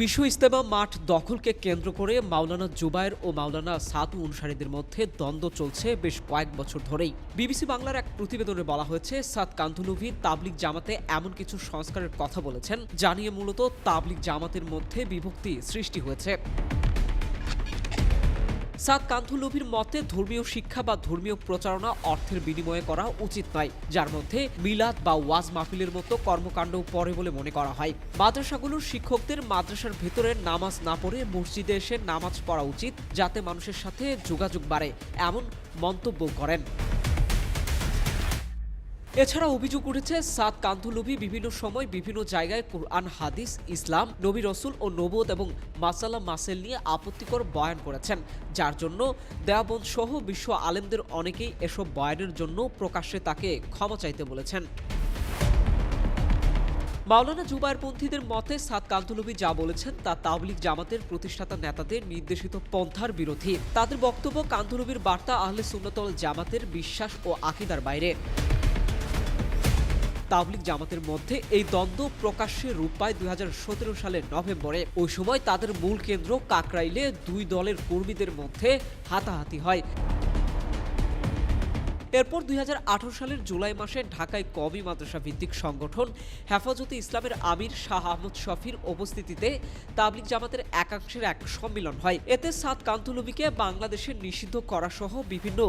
বিশ্ব ইস্তেমা মাঠ দখলকে কেন্দ্র করে মাওলানা জুবায়ের ও মাওলানা সাতু অনুসারীদের মধ্যে দ্বন্দ্ব চলছে বেশ কয়েক বছর ধরেই। বিবিসি বাংলার এক প্রতিবেদনে বলা হয়েছে, সাদ কান্তুলুভি তাবলিক জামাতে এমন কিছু সংস্কারের কথা বলেছেন জানিয়ে মূলত তাবলিক জামাতের মধ্যে বিভক্তি সৃষ্টি হয়েছে। সাদ কান্থুলুভির মতে ধর্মীয় শিক্ষা বা ধর্মীয় প্রচারণা অর্থের বিনিময়ে করা উচিত নয়, যার মধ্যে মিলাদ বা ওয়াজ মাহফিলের মতো কর্মকাণ্ড পড়ে বলে মনে করা হয়। মাদ্রাসাগুলোর শিক্ষকদের মাদ্রাসার ভেতরে নামাজ না পড়ে মসজিদে এসে নামাজ পড়া উচিত, যাতে মানুষের সাথে যোগাযোগ বাড়ে, এমন মন্তব্য করেন। এছাড়া অভিযোগ উঠেছে সাদ কান্ধুলুবি বিভিন্ন সময় বিভিন্ন জায়গায় কোরআন, হাদিস, ইসলাম, নবী রসুল ও নবদ এবং মাসালা মাসেল নিয়ে আপত্তিকর বয়ান করেছেন। যার জন্য দেয়াবন্দ সহ বিশ্ব আলেমদের অনেকেই এসব বয়ানের জন্য প্রকাশ্যে তাকে ক্ষমা চাইতে বলেছেন। মাওলানা জুবায়েরপন্থীদের মতে সাদ কান্তলবি যা বলেছেন তা তাবলিক জামাতের প্রতিষ্ঠাতা নেতাদের নির্দেশিত পন্থার বিরোধী। তাদের বক্তব্য কান্তলবির বার্তা আহলে সুন্নতল জামাতের বিশ্বাস ও আকিদার বাইরে। তাবলিক জামাতের মধ্যে এই দ্বন্দ্ব প্রকাশ্যে রূপ পায় দুই হাজার সতেরো সালের নভেম্বরে। ওই সময় তাদের মূল কেন্দ্র কাকরাইলে দুই দলের কর্মীদের মধ্যে হাতাহাতি হয়। এরপর দুই হাজার আঠারো সালের জুলাই মাসে ঢাকায় কবি মাদ্রাসা ভিত্তিক সংগঠন হেফাজতে ইসলামের আমির শাহ আহমদ শফির উপস্থিতিতে তাবলিক জামাতের একাংশের এক সম্মেলন হয়। এতে সাদ কান্তলবিকে বাংলাদেশে নিষিদ্ধ করা সহ বিভিন্ন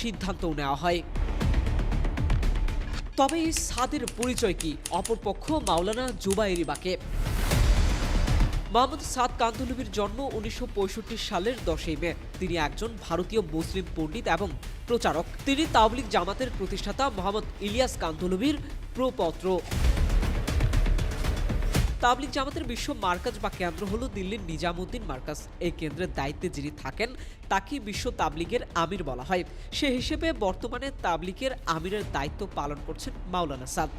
সিদ্ধান্তও নেওয়া হয়। তবে এই সাদের পরিচয় কি? অপরপক্ষ মাওলানা জুবাইরি বাকে মোহাম্মদ সাদ কান্তলুবির জন্ম উনিশশো পঁয়ষট্টি সালের দশই মে। তিনি একজন ভারতীয় মুসলিম পণ্ডিত এবং প্রচারক। তিনি তাবলিক জামাতের প্রতিষ্ঠাতা মোহাম্মদ ইলিয়াস কান্তলুবির প্রপত্র। তাবলিক জামাতের বিশ্ব মার্কাজ বা কেন্দ্র হল দিল্লির নিজামুদ্দিন মার্কাজ। এই কেন্দ্রের দায়িত্বে যিনি থাকেন, তাকে বিশ্ব তাবলিগের আমির বলা হয়। সে হিসেবে বর্তমানে তাবলিগের আমিরের দায়িত্ব পালন করছেন মাওলানা সাদ।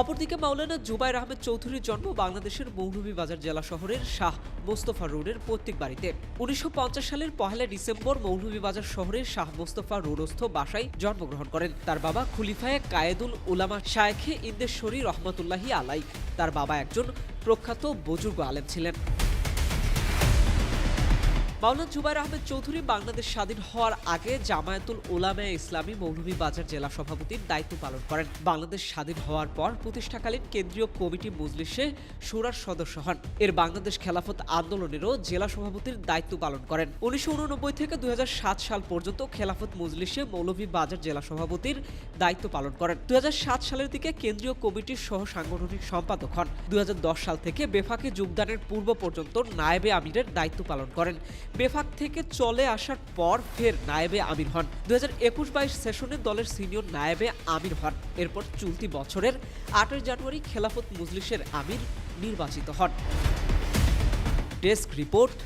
অপরদিকে মাওলানা জুবাইর আহমেদ চৌধুরীর জন্ম বাংলাদেশের মৌলভীবাজার জেলা শহরের শাহ মোস্তফা রোডের পৈতৃক বাড়িতে। উনিশশো পঞ্চাশ সালের পহেলা ডিসেম্বর মৌলভীবাজার শহরের শাহ মোস্তফা রোডস্থ বাসায় জন্মগ্রহণ করেন। তার বাবা খুলিফায়ে কায়েদুল উলামা শায়েখে ইন্দেশ্বরী রহমতুল্লাহি আলাই। তার বাবা একজন প্রখ্যাত বুজুর্গ আলেম ছিলেন। মাওলানা জুবাইর আহমেদ চৌধুরী বাংলাদেশ স্বাধীন হওয়ার আগে জামায়াতুল উলামা ইসলামী মৌলভীবাজার জেলা সভাপতির দায়িত্ব পালন করেন। বাংলাদেশ স্বাধীন হওয়ার পর প্রতিষ্ঠাকালীন কেন্দ্রীয় কমিটি মজলিসে সুরার সদস্য হন। এর বাংলাদেশ খেলাফত আন্দোলনেরও জেলা সভাপতির দায়িত্ব পালন করেন। উনিশশো উননব্বই থেকে দুই হাজার সাত সাল পর্যন্ত খেলাফত মজলিসে মৌলভীবাজার জেলা সভাপতির দায়িত্ব পালন করেন। দুই হাজার সাত সালের দিকে কেন্দ্রীয় কমিটির সহ সাংগঠনিক সম্পাদক হন। দুই হাজার দশ সাল থেকে বেফাকে যোগদানের পূর্ব পর্যন্ত নায়েবে আমিরের দায়িত্ব পালন করেন। বেফাক থেকে চলে আসার পর ফের নায়েবে আমির হন। দু হাজার একুশ বাইশ সেশনে দলের সিনিয়র নায়েবে আমির হন। এরপর চলতি বছরের আটই জানুয়ারি খেলাফত মজলিসের আমির নির্বাচিত হন। Desk report,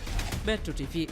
metro TV.